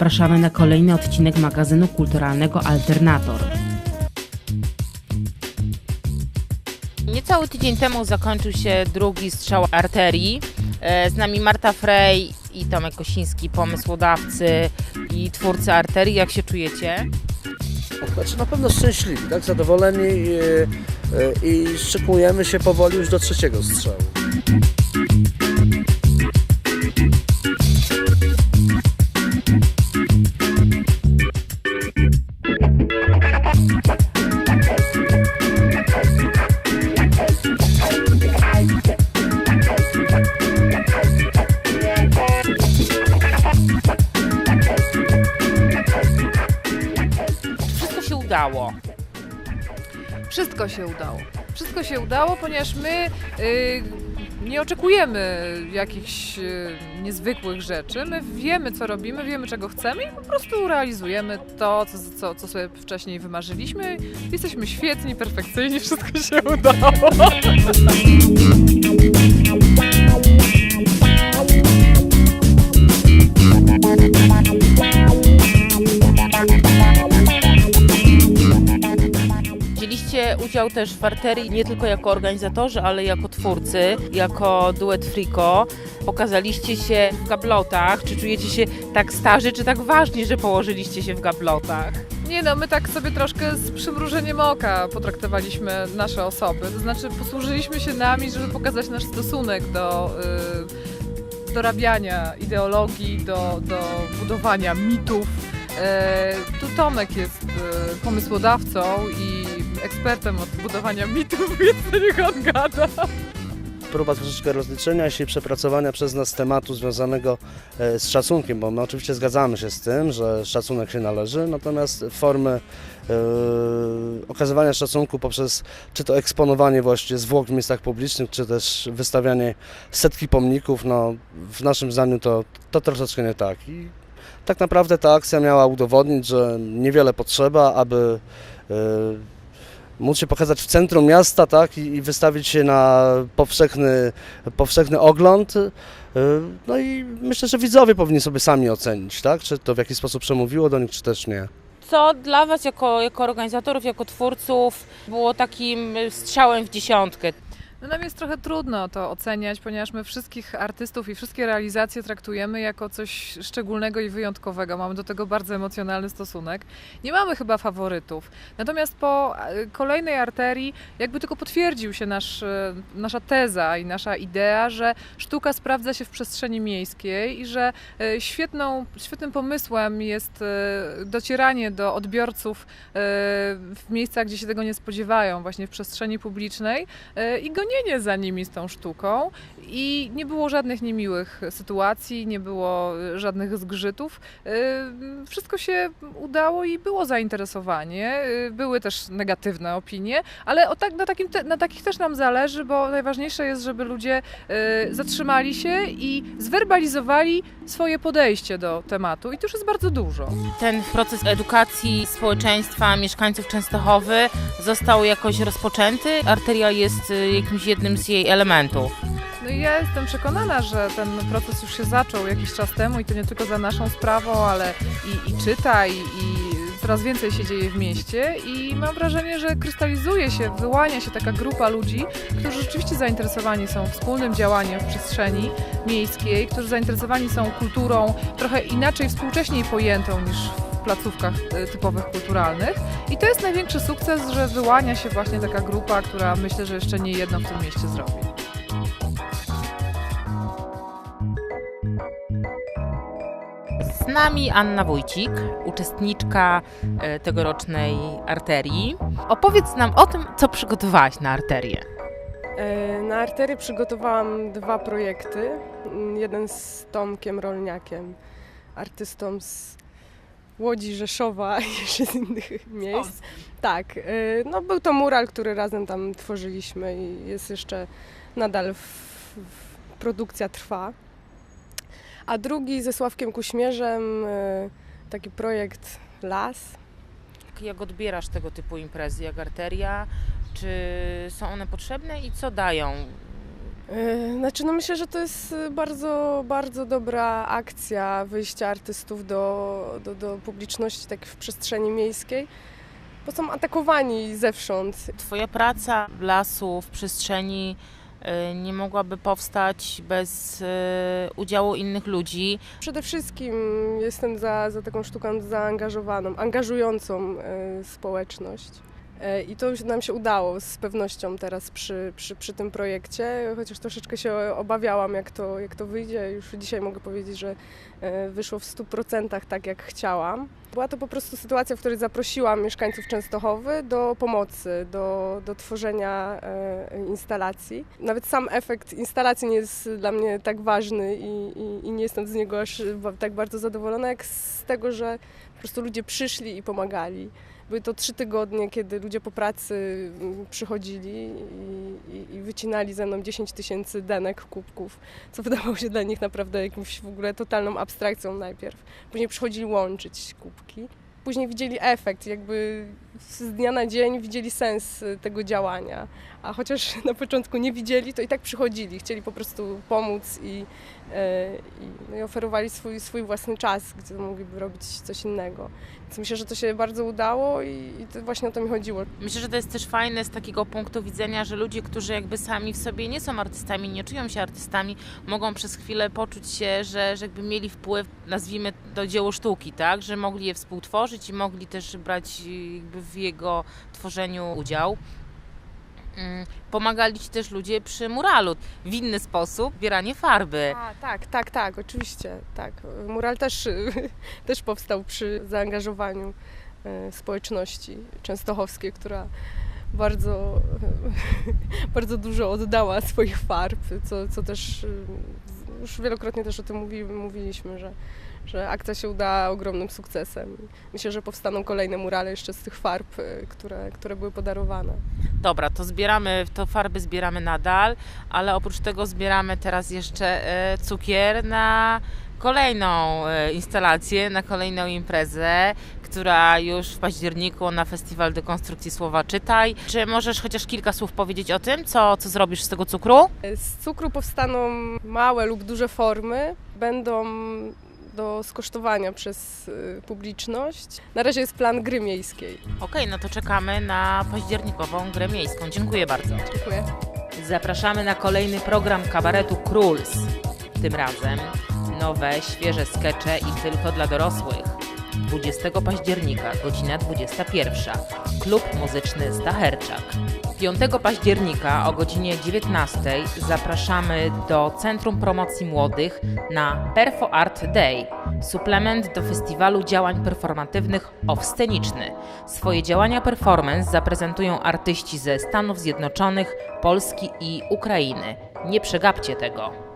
zapraszamy na kolejny odcinek magazynu kulturalnego Alternator. Niecały tydzień temu zakończył się drugi strzał arterii. E, Z nami Marta Frey i Tomek Kosiński, pomysłodawcy i twórcy arterii. Jak się czujecie? Znaczy na pewno szczęśliwi, tak? Zadowoleni i, i, i szykujemy się powoli już do trzeciego strzału. Udało. Wszystko się udało. Wszystko się udało, ponieważ my y, nie oczekujemy jakichś y, niezwykłych rzeczy. My wiemy, co robimy, wiemy, czego chcemy i po prostu realizujemy to, co, co, co sobie wcześniej wymarzyliśmy. Jesteśmy świetni, perfekcyjni, wszystko się udało. udział też w arterii nie tylko jako organizatorzy, ale jako twórcy, jako duet Friko. Pokazaliście się w gablotach. Czy czujecie się tak starzy, czy tak ważni, że położyliście się w gablotach? Nie no, my tak sobie troszkę z przymrużeniem oka potraktowaliśmy nasze osoby. To znaczy posłużyliśmy się nami, żeby pokazać nasz stosunek do y, dorabiania ideologii, do, do budowania mitów. E, tu Tomek jest y, pomysłodawcą i ekspertem od budowania mitów, więc to niech on gada. Próba troszeczkę rozliczenia się i przepracowania przez nas tematu związanego e, z szacunkiem, bo my oczywiście zgadzamy się z tym, że szacunek się należy, natomiast formy e, okazywania szacunku poprzez czy to eksponowanie właśnie zwłok w miejscach publicznych, czy też wystawianie setki pomników, no w naszym zdaniu to, to troszeczkę nie tak. I tak naprawdę ta akcja miała udowodnić, że niewiele potrzeba, aby e, móc się pokazać w centrum miasta, tak, i, wystawić się na powszechny, powszechny ogląd. y, No i myślę, że widzowie powinni sobie sami ocenić, tak, czy to w jakiś sposób przemówiło do nich, czy też nie. Co dla Was, jako, jako organizatorów, jako twórców, było takim strzałem w dziesiątkę? No nam jest trochę trudno to oceniać, ponieważ my wszystkich artystów i wszystkie realizacje traktujemy jako coś szczególnego i wyjątkowego. Mamy do tego bardzo emocjonalny stosunek. Nie mamy chyba faworytów. Natomiast po e, kolejnej arterii jakby tylko potwierdził się nasz, e, nasza teza i nasza idea, że sztuka sprawdza się w przestrzeni miejskiej i że e, świetną, świetnym pomysłem jest docieranie do odbiorców w miejscach, gdzie się tego nie spodziewają, właśnie w przestrzeni publicznej i gonienie za nimi z tą sztuką i nie było żadnych niemiłych sytuacji, nie było e, żadnych zgrzytów. E, Wszystko się udało i było zainteresowanie. E, Były też negatywne opinie, ale tak, na, takim na takich też nam zależy, bo najważniejsze jest, żeby ludzie zatrzymali się i zwerbalizowali swoje podejście do tematu i to już jest bardzo dużo. Ten proces edukacji społeczeństwa, mieszkańców Częstochowy został jakoś rozpoczęty. Arteria jest y, jakimś jednym z jej elementów. No i ja jestem przekonana, że ten proces już się zaczął jakiś czas temu i to nie tylko za naszą sprawą, ale i, i czyta, i, i coraz więcej się dzieje w mieście i mam wrażenie, że krystalizuje się, wyłania się taka grupa ludzi, którzy rzeczywiście zainteresowani są wspólnym działaniem w przestrzeni miejskiej, którzy zainteresowani są kulturą trochę inaczej, współcześniej pojętą niż w placówkach e, typowych kulturalnych. I to jest największy sukces, że wyłania się właśnie taka grupa, która myślę, że jeszcze nie jedno w tym mieście zrobi. Z nami Anna Wójcik, uczestniczka e, tegorocznej arterii. Opowiedz nam o tym, co przygotowałaś na arterię. E, Na artery przygotowałam dwa projekty. Mm, Jeden z Tomkiem Rolniakiem, artystą z Łodzi, Rzeszowa i jeszcze z innych miejsc. Tak, e, no był to mural, który razem tam tworzyliśmy i jest jeszcze nadal w, w, produkcja trwa. A drugi ze Sławkiem Kuśmierzem, e, taki projekt Las. Jak odbierasz tego typu imprezy jak arteria? Czy są one potrzebne i co dają Znaczy, no myślę, że to jest y, bardzo, bardzo dobra akcja wyjścia artystów do, do, do publiczności tak w przestrzeni miejskiej, bo są atakowani zewsząd. Twoja praca w lasu, w przestrzeni y, nie mogłaby powstać bez y, udziału innych ludzi. Przede wszystkim jestem za, za taką sztuką zaangażowaną, angażującą społeczność. Y, I to już nam się udało z pewnością teraz przy, przy, przy tym projekcie, chociaż troszeczkę się obawiałam, jak to, jak to wyjdzie. Już dzisiaj mogę powiedzieć, że y, wyszło w 100% tak, jak chciałam. Była to po prostu sytuacja, w której zaprosiłam mieszkańców Częstochowy do pomocy, do, do tworzenia e, instalacji. Nawet sam efekt instalacji nie jest dla mnie tak ważny i, i, i nie jestem z niego aż tak bardzo zadowolona, jak z tego, że po prostu ludzie przyszli i pomagali. Były to trzy tygodnie, kiedy ludzie po pracy mm, przychodzili i, i, i wycinali ze mną 10 tysięcy denek, kubków, co wydawało się dla nich naprawdę jakimś w ogóle totalną abstrakcją najpierw. Później przychodzili łączyć kubki. Później widzieli efekt, jakby z dnia na dzień widzieli sens y, tego działania. A chociaż na początku nie widzieli, to i tak przychodzili, chcieli po prostu pomóc i, e, i, no i oferowali swój, swój własny czas, gdzie mogliby robić coś innego. Więc myślę, że to się bardzo udało i, i to właśnie o to mi chodziło. Myślę, że to jest też fajne z takiego punktu widzenia, że ludzie, którzy jakby sami w sobie nie są artystami, nie czują się artystami, mogą przez chwilę poczuć się, że, że jakby mieli wpływ, nazwijmy to dzieło sztuki, tak? Że mogli je współtworzyć i mogli też brać y, jakby w jego tworzeniu udział. Mm, Pomagali ci też ludzie przy muralu w inny sposób, bieranie farby. A, tak, tak, tak, oczywiście, tak. Mural też, też powstał przy zaangażowaniu e, społeczności częstochowskiej, która bardzo, bardzo dużo oddała swoich farb, co, co też e, już wielokrotnie też o tym mówi, mówiliśmy, że, że akcja się udała ogromnym sukcesem. Myślę, że powstaną kolejne murale jeszcze z tych farb, e, które, które były podarowane. Dobra, to zbieramy, to farby zbieramy nadal, ale oprócz tego zbieramy teraz jeszcze e, cukier na kolejną e, instalację, na kolejną imprezę, która już w październiku na Festiwal Dekonstrukcji Słowa Czytaj. Czy możesz chociaż kilka słów powiedzieć o tym, co, co zrobisz z tego cukru? Z cukru powstaną małe lub duże formy. Będą do skosztowania przez y, publiczność. Na razie jest plan gry miejskiej. Okej, no to czekamy na październikową grę miejską. Dziękuję bardzo. Dziękuję. Zapraszamy na kolejny program kabaretu Króls. Tym razem nowe, świeże skecze i tylko dla dorosłych. 20 października, godzina 21. Klub muzyczny Stacherczak. 5 października o godzinie 19 zapraszamy do Centrum Promocji Młodych na Perfo Art Day, suplement do festiwalu działań performatywnych OFF Sceniczny. Swoje działania performance zaprezentują artyści ze Stanów Zjednoczonych, Polski i Ukrainy. Nie przegapcie tego.